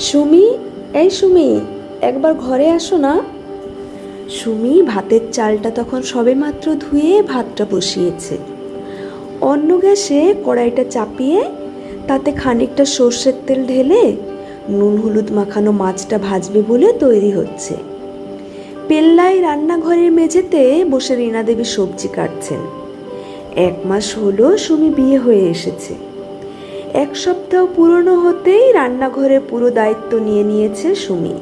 সুমি, এই সুমি, একবার ঘরে আসো না। সুমি, ভাতের চালটা তখন সবেমাত্র ধুয়ে ভাতটা বসিয়েছে। অন্য গ্যাসে কড়াইটা চাপিয়ে তাতে খানিকটা সর্ষের তেল ঢেলে নুন হলুদ মাখানো মাছটা ভাজবে বলে তৈরি হচ্ছে। পেল্লাই রান্নাঘরের মেঝেতে বসে রীনা দেবী সবজি কাটছেন। এক মাস হলো সুমি বিয়ে হয়ে এসেছে। এক সপ্তাহ পুরনো হতেই রান্নাঘরে পুরো দায়িত্ব নিয়ে নিয়েছে সুমি।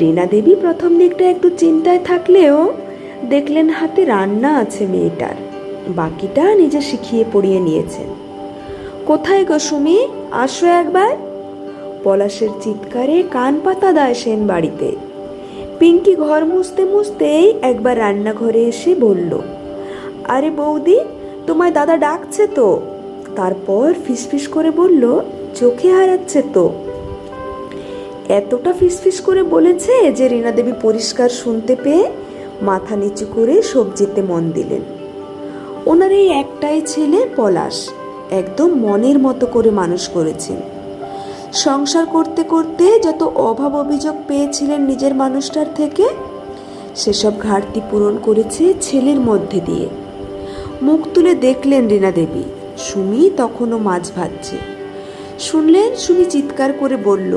রীনা দেবী প্রথম দিকটা একটু চিন্তায় থাকলেও দেখলেন হাতে রান্না আছে মেয়েটার। বাকিটা নিজে শিখিয়ে পড়িয়ে নিয়েছেন কোথায় গো সুমি? আসো একবার। পলাশের চিৎকারে কান পাতা দেয় সেন বাড়িতে। পিঙ্কি ঘর মুছতে মুছতেই একবার রান্নাঘরে এসে বলল, আরে বৌদি, তোমায় দাদা ডাকছে তো। তারপর ফিসফিস করে বলল, চোখে হারাচ্ছে তো? এতটা ফিসফিস করে বলেছে যে রীনা দেবী পরিষ্কার শুনতে পেয়ে মাথা নিচু করে সবজিতে মন দিলেন। ওনার এই একটাই ছেলে পলাশ, একদম মনের মতো করে মানুষ করেছেন। সংসার করতে করতে যত অভাব অভিযোগ পেয়েছিলেন নিজের মানুষটার থেকে, সেসব ঘাটতি পূরণ করেছে ছেলের মধ্যে দিয়ে। মুখ তুলে দেখলেন রীনা দেবী। সুমি তখনও মাছ ভাজছে। শুনলেন সুমি চিৎকার করে বলল,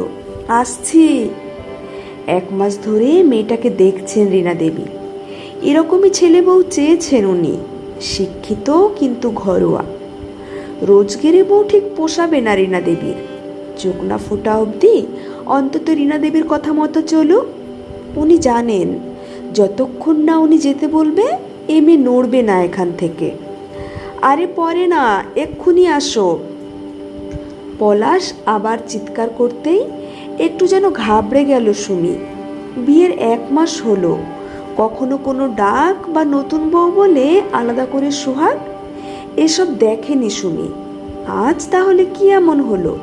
আসছি। এক মাস ধরে মেয়েটাকে দেখছেন রীনা দেবী। এরকমই ছেলে বউ চেয়েছেন উনি, শিক্ষিত কিন্তু ঘরোয়া। রোজগেরে বউ ঠিক পোষাবে না রীনা দেবীর। চোখ না ফোটা অবধি অন্তত রীনা দেবীর কথা মতো চলুক। উনি জানেন, যতক্ষণ না উনি যেতে বলবে এ মেয়ে নড়বে না এখান থেকে। আরে পরে না, এক্ষুনি আসো। পলাশ আবার চিৎকার করতেই একটু যেন ঘাবড়ে গেল সুমি। বিয়ের এক মাস হলো। কখনো কোনো ডাক বা নতুন বউ বলে আলাদা করে সোহাগ? এসব দেখেনি সুমি। আজ তাহলে কি এমন হলো?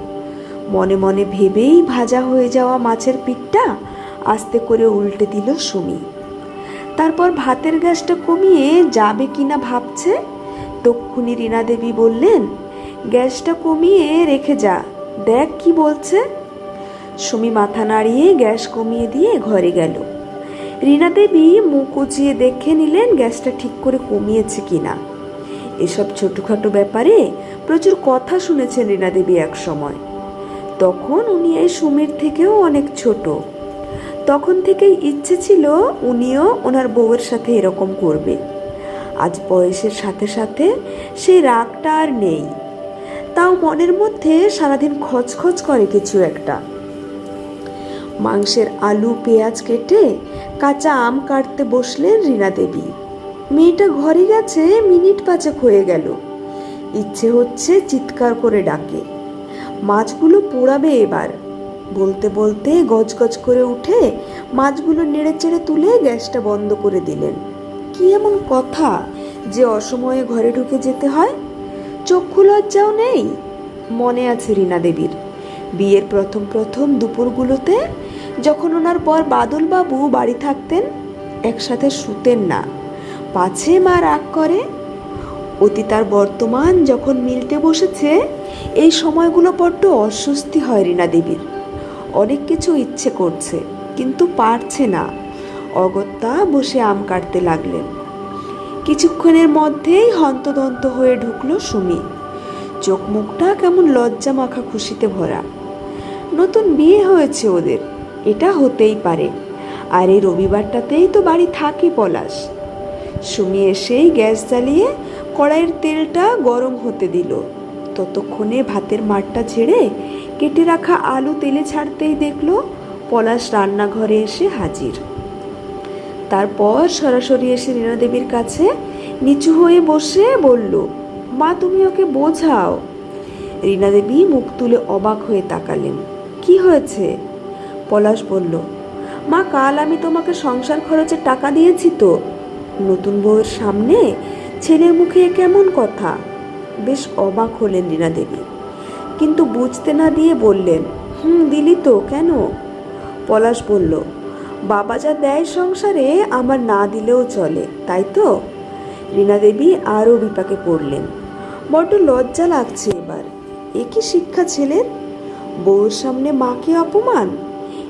মনে মনে ভেবেই ভাজা হয়ে যাওয়া মাছের পিঠটা আস্তে করে উল্টে দিল সুমি। তারপর ভাতের গ্যাসটা কমিয়ে যাবে কিনা ভাবছে? তক্ষুনি রীনা দেবী বললেন, গ্যাসটা কমিয়ে রেখে যা, দেখ কি বলছে। সুমি মাথা নাড়িয়ে গ্যাস কমিয়ে দিয়ে ঘরে গেল। রীনা দেবী মুখ উঁচিয়ে দেখে নিলেন গ্যাসটা ঠিক করে কমিয়েছে কিনা। এসব ছোটোখাটো ব্যাপারে প্রচুর কথা শুনেছেন রীনা দেবী এক সময়। তখন উনি এই সুমির থেকেও অনেক ছোট। তখন থেকেই ইচ্ছে ছিল উনিও ওনার বউয়ের সাথে এরকম করবে। আজ বয়সের সাথে সাথে সেই রাগটা আর নেই। তাও মনের মধ্যে সারাদিন খচখচ করে কিছু একটা। মাংসের আলু, পেঁয়াজ কেটে কাঁচা আম কাটতে বসলেন রীনা দেবী। মেয়েটা ঘরে গেছে, মিনিট পাঁচেক হয়ে গেল। ইচ্ছে হচ্ছে চিৎকার করে ডাকে। মাছগুলো পোড়াবে এবার। বলতে বলতে গজগজ করে উঠে মাছগুলো নেড়ে চেড়ে তুলে গ্যাসটা বন্ধ করে দিলেন। কি এমন কথা যে অসময়ে ঘরে ঢুকে যেতে হয়? চক্ষু লজ্জাও নেই? মনে আছে রীনা দেবীর। বিয়ের প্রথম প্রথম দুপুরগুলোতে যখন ওনার পর বাদলবাবু বাড়ি থাকতেন, একসাথে শুতেন না। পাছে মা রাগ করে। অতীত আর বর্তমান যখন মিলতে বসেছে, এই সময়গুলো বড্ড অস্বস্তি হয় রীনা দেবীর। অনেক কিছু ইচ্ছে করছে, কিন্তু পারছে না। অগত্যা বসে আম কাটতে লাগলেন। কিছুক্ষণের মধ্যেই হন্তদন্ত হয়ে ঢুকলো সুমি। চোখ মুখটা কেমন লজ্জা মাখা খুশিতে ভরা। নতুন বিয়ে হয়েছে ওদের, এটা হতেই পারে। আর এই রবিবারটাতেই তো বাড়ি থাকে পলাশ। সুমি এসেই গ্যাস জ্বালিয়ে কড়াইয়ের তেলটা গরম হতে দিল। ততক্ষণে ভাতের মাঠটা ছেড়ে কেটে রাখা আলু তেলে ছাড়তেই দেখল পলাশ রান্নাঘরে এসে হাজির। তারপর সরাসরি এসে রীনা দেবীর কাছে নিচু হয়ে বসে বলল, মা, তুমি ওকে বোঝাও। রীনা দেবী মুখ তুলে অবাক হয়ে তাকালেন। কি হয়েছে? পলাশ বলল, মা, কাল আমি তোমাকে সংসার খরচের টাকা দিয়েছি তো। নতুন বউয়ের সামনে ছেলের মুখে কেমন কথা? বেশ অবাক হলেন রীনা দেবী কিন্তু বুঝতে না দিয়ে বললেন, হুম, দিলি তো, কেন? পলাশ বলল বাবা যা দেয় সংসারে, আমার না দিলেও চলে, তাই তো? রীনা দেবী আরও বিপাকে পড়লেন। বড্ড লজ্জা লাগছে এবার। এ কি শিক্ষা ছেলের? বউর সামনে মাকে অপমান?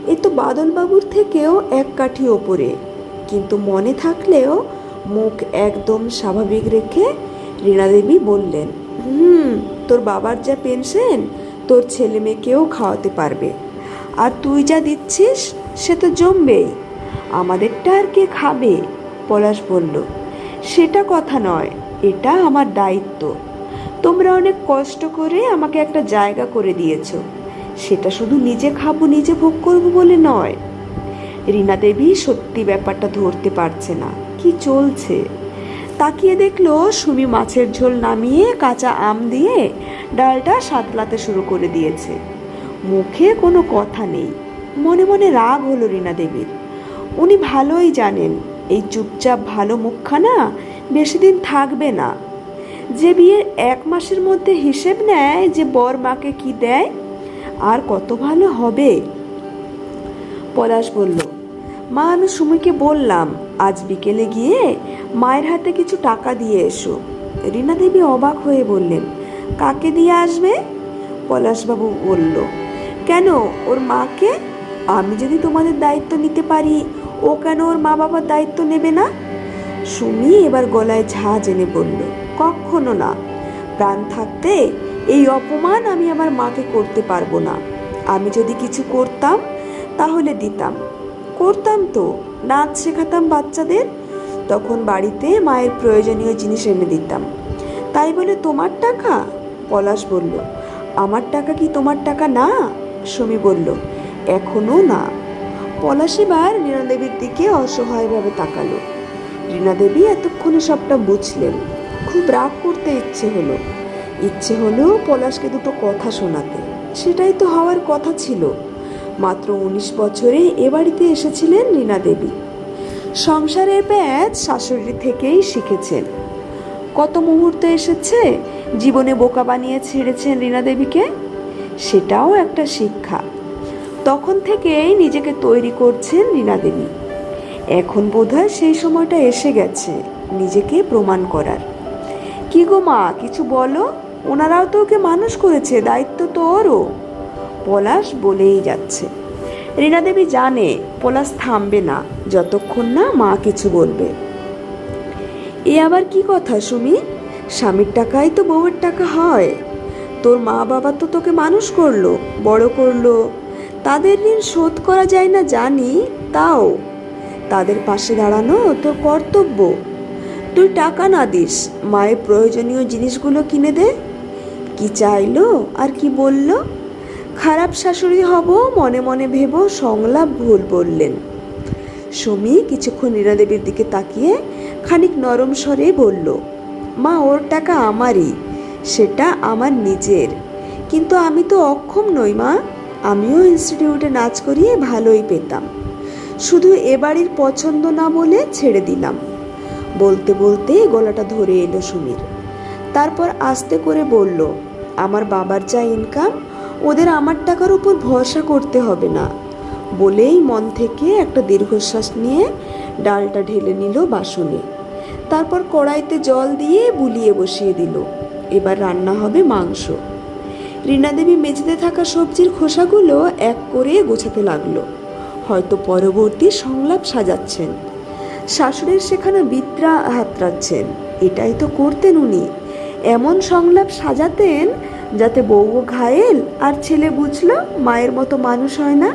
এ তো বাদলবাবুর থেকেও এক কাঠি ওপরে। কিন্তু মনে থাকলেও মুখ একদম স্বাভাবিক রেখে রীনা দেবী বললেন, হুম, তোর বাবার যা পেনশন, তোর ছেলে মেয়েকেও খাওয়াতে পারবে। আর তুই যা দিচ্ছিস সে তো জমবেই। আমাদেরটা আর কে খাবে? পলাশ বলল, সেটা কথা নয়, এটা আমার দায়িত্ব। তোমরা অনেক কষ্ট করে আমাকে একটা জায়গা করে দিয়েছ। সেটা শুধু নিজে খাব, নিজে ভোগ করব বলে নয়। রীনা দেবী সত্যি ব্যাপারটা ধরতে পারছে না, কি চলছে? তাকিয়ে দেখল সুমি মাছের ঝোল নামিয়ে কাঁচা আম দিয়ে ডালটা সাতলাতে শুরু করে দিয়েছে। মুখে কোনো কথা নেই। মনে মনে রাগ হলো রীনা দেবীর। উনি ভালোই জানেন, এই চুপচাপ ভালো মুখখানা বেশি দিন থাকবে না। যে বিয়ের এক মাসের মধ্যে হিসেব নেয় যে বর মাকে কি দেয়, আর কত ভালো হবে? পলাশ বলল, মা, আমি সুমিকে বললাম, আজ বিকেলে গিয়ে মায়ের হাতে কিছু টাকা দিয়ে এসো। রীনা দেবী অবাক হয়ে বললেন, কাকে দিয়ে আসবে? পলাশবাবু বলল, কেন, ওর মাকে? আমি যদি তোমাদের দায়িত্ব নিতে পারি, ও কেন ওর মা বাবার দায়িত্ব নেবে না? সুমি এবার গলায় ঝাঁজ এনে বলল, কখনো না। প্রাণ থাকতে এই অপমান আমি আমার মাকে করতে পারব না। আমি যদি কিছু করতাম, তাহলে দিতাম। করতাম তো, নাচ শেখাতাম বাচ্চাদের। তখন বাড়িতে মায়ের প্রয়োজনীয় জিনিস এনে দিতাম। তাই বলে, তোমার টাকা? পলাশ বলল, আমার টাকা কি তোমার টাকা না? সুমি বলল এখনও না। পলাশ এবার রীনা দেবীর দিকে অসহায়ভাবে তাকালো। রীনা দেবী এতক্ষণে সবটা বুঝলেন। খুব রাগ করতে ইচ্ছে হলো। ইচ্ছে হলো পলাশকে দুটো কথা শোনাতে। সেটাই তো হওয়ার কথা ছিল। মাত্র উনিশ বছরে এ বাড়িতে এসেছিলেন রীনা দেবী সংসারের প্যাচ শাশুড়ি থেকেই শিখেছেন। কত মুহূর্তে এসেছে জীবনে বোকা বানিয়ে ছেড়েছেন রীনা দেবীকে সেটাও একটা শিক্ষা। তখন থেকেই নিজেকে তৈরি করছেন রীনা দেবী। এখন বোধহয় সেই সময়টা এসে গেছে, নিজেকে প্রমাণ করার। কি গো মা, কিছু বলো? ওনারাও তো ওকে মানুষ করেছে, দায়িত্ব তো ওরও। পলাশ বলেই যাচ্ছে। রীনা দেবী জানে, পলাশ থামবে না, যতক্ষণ না মা কিছু বলবে। এ আবার কি কথা সুমি? স্বামীর টাকাই তো বউয়ের টাকা হয়। তোর মা বাবা তো তোকে মানুষ করল, বড় করল তাদের ঋণ শোধ করা যায় না জানি, তাও। তাদের পাশে দাঁড়ানো তোর কর্তব্য। তুই টাকা না দিস, মায়ের প্রয়োজনীয় জিনিসগুলো কিনে দে। কি চাইলো আর কি বলল? খারাপ শাশুড়ি হব মনে মনে ভেব সংলাপ ভুল বললেন। সুমি কিছুক্ষণ রীনা দেবীর দিকে তাকিয়ে খানিক নরম স্বরে বলল, মা, ওর টাকা আমারই, সেটা আমার নিজের। কিন্তু আমি তো অক্ষম নই, মা। আমিও ইনস্টিটিউটে নাচ করিয়ে ভালোই পেতাম। শুধু এ বাড়ির পছন্দ না বলে ছেড়ে দিলাম। বলতে বলতে গলাটা ধরে এলো সুমির। তারপর আস্তে করে বলল, আমার বাবার যা ইনকাম ওদের আমার টাকার উপর ভরসা করতে হবে না। বলেই মন থেকে একটা দীর্ঘশ্বাস নিয়ে ডালটা ঢেলে নিল বাসনে। তারপর কড়াইতে জল দিয়ে বুলিয়ে বসিয়ে দিল, এবার রান্না হবে মাংস। রীনা দেবী মেঝেতে থাকা সবজির খোসাগুলো এক করে গোছাতে লাগল। হয়তো পরবর্তী সংলাপ সাজাচ্ছেন। শাশুড়ির সেখানে বিদ্রা হাতড়াচ্ছেন। এটাই তো করতেন উনি। এমন সংলাপ সাজাতেন যাতে বউ ঘায়েল আর ছেলে বুঝলো মায়ের মতো মানুষ হয় না।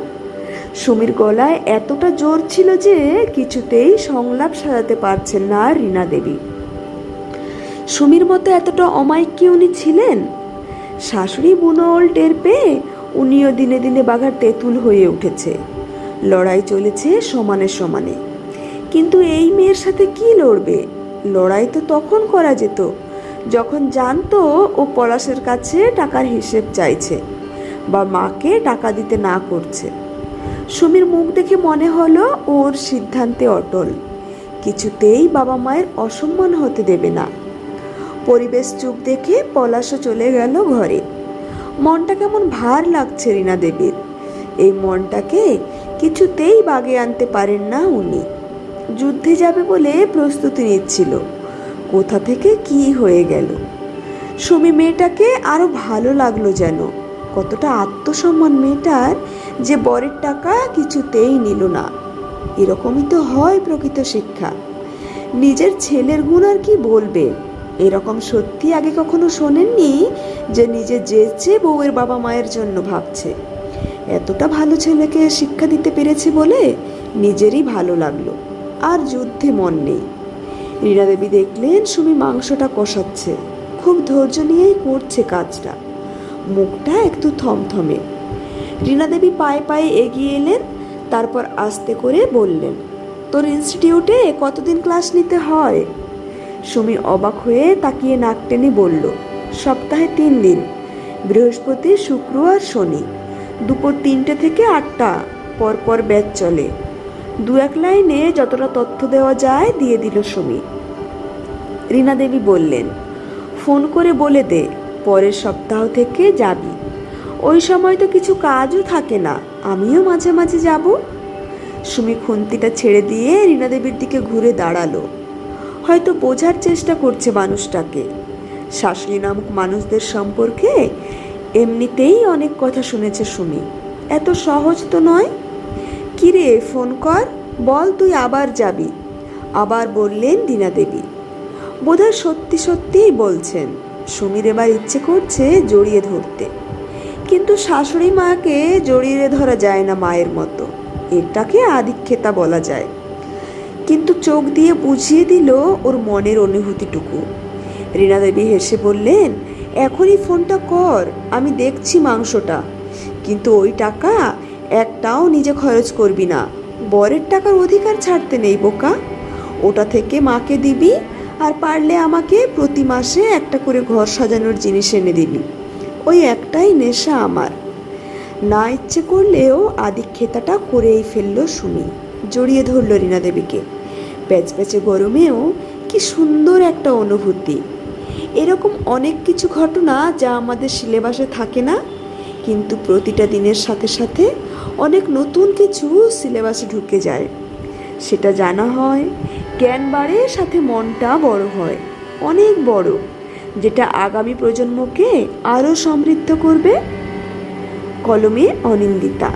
সুমির গলায় এতটা জোর ছিল যে কিছুতেই সংলাপ সাজাতে পারছেন না রীনা দেবী সুমির মতো এতটা অমায়িক কি উনি ছিলেন? শাশুড়ি বুনোল টের পেয়ে উনিও দিনে দিনে বাঘার তেঁতুল হয়ে উঠেছে। লড়াই চলেছে সমানে সমানে। কিন্তু এই মেয়ের সাথে কি লড়বে? লড়াই তো তখন করা যেত, যখন জানতো ও পলাশের কাছে টাকার হিসেব চাইছে বা মাকে টাকা দিতে না করছে। সুমির মুখ দেখে মনে হলো ওর সিদ্ধান্তে অটল। কিছুতেই বাবা মায়ের অসম্মান হতে দেবে না। পরিবেশ চুপ দেখে পলাশও চলে গেল ঘরে। মনটা কেমন ভার লাগছে রীনা দেবীর। এই মনটাকে কিছুতেই বাগে আনতে পারেন না উনি। যুদ্ধে যাবে বলে প্রস্তুতি নিচ্ছিল। কোথা থেকে কি হয়ে গেল? সুমি মেয়েটাকে আরও ভালো লাগল যেন। কতটা আত্মসম্মান মেয়েটার যে বরের টাকা কিছুতেই নিল না। এরকমই তো হয় প্রকৃত শিক্ষা। নিজের ছেলের গুণ আর কি বলবে? এরকম সত্যি আগে কখনো শোনেননি যে নিজে যেচে বউয়ের বাবা মায়ের জন্য ভাবছে? এতটা ভালো ছেলেকে শিক্ষা দিতে পেরেছি বলে নিজেরই ভালো লাগল। আর যুদ্ধে মন নেই। রীনা দেবী দেখলেন সুমি মাংসটা কষাচ্ছে। খুব ধৈর্য নিয়েই করছে কাজটা। মুখটা একটু থমথমে। রীনা দেবী পায়ে পায়ে এগিয়ে এলেন, তারপর আস্তে করে বললেন, তোর ইনস্টিটিউটে কতদিন ক্লাস নিতে হয়? সুমি অবাক হয়ে তাকিয়ে নাক টেনে বলল, সপ্তাহে তিন দিন, বৃহস্পতি, শুক্র আর শনি। দুপুর তিনটে থেকে আটটা, পরপর ব্যাচ চলে। দু এক লাইনে যতটা তথ্য দেওয়া যায় দিয়ে দিল সুমি। রীনা দেবী বললেন, ফোন করে বলে দে, পরের সপ্তাহ থেকে যাবি। ওই সময় তো কিছু কাজও থাকে না, আমিও মাঝে মাঝে যাব। সুমি খুন্তিটা ছেড়ে দিয়ে রীনা দেবীর দিকে ঘুরে দাঁড়াল। হয়তো বোঝার চেষ্টা করছে মানুষটাকে। শাশুড়ি নামক মানুষদের সম্পর্কে এমনিতেই অনেক কথা শুনেছে সুমি। এত সহজ তো নয়? কিরে, ফোন কর, বল তুই আবার যাবি। আবার বললেন দীনা দেবী। বোধহয় সত্যি সত্যিই বলছেন, সুমির এবার ইচ্ছে করছে জড়িয়ে ধরতে। কিন্তু শাশুড়ি মাকে জড়িয়ে ধরা যায় না মায়ের মতো। এটাকে আদিক্ষেতা বলা যায়। কিন্তু চোখ দিয়ে বুঝিয়ে দিল ওর মনের অনুভূতিটুকু। রীনা দেবী হেসে বললেন, এখনই ফোনটা কর, আমি দেখছি মাংসটা। কিন্তু ওই টাকা একটাও নিজে খরচ করবি না। বরের টাকার অধিকার ছাড়তে নেই, বোকা। ওটা থেকে মাকে দিবি আর পারলে আমাকে প্রতি মাসে একটা করে ঘর সাজানোর জিনিস এনে দিবি। ওই একটাই নেশা আমার। না ইচ্ছে করলেও আদিক্ষেতাটা করেই ফেলল সুমি। জড়িয়ে ধরল রীনা দেবীকে। প্যাচ প্যাচে গরমেও কি সুন্দর একটা অনুভূতি। এরকম অনেক কিছু ঘটনা যা আমাদের সিলেবাসে থাকে না, কিন্তু প্রতিটা দিনের সাথে সাথে অনেক নতুন কিছু সিলেবাসে ঢুকে যায়। সেটা জানা হয়, জ্ঞান বাড়ে, সাথে মনটা বড় হয়, অনেক বড়, যেটা আগামী প্রজন্মকে আরও সমৃদ্ধ করবে। কলমে অনিন্দিতা।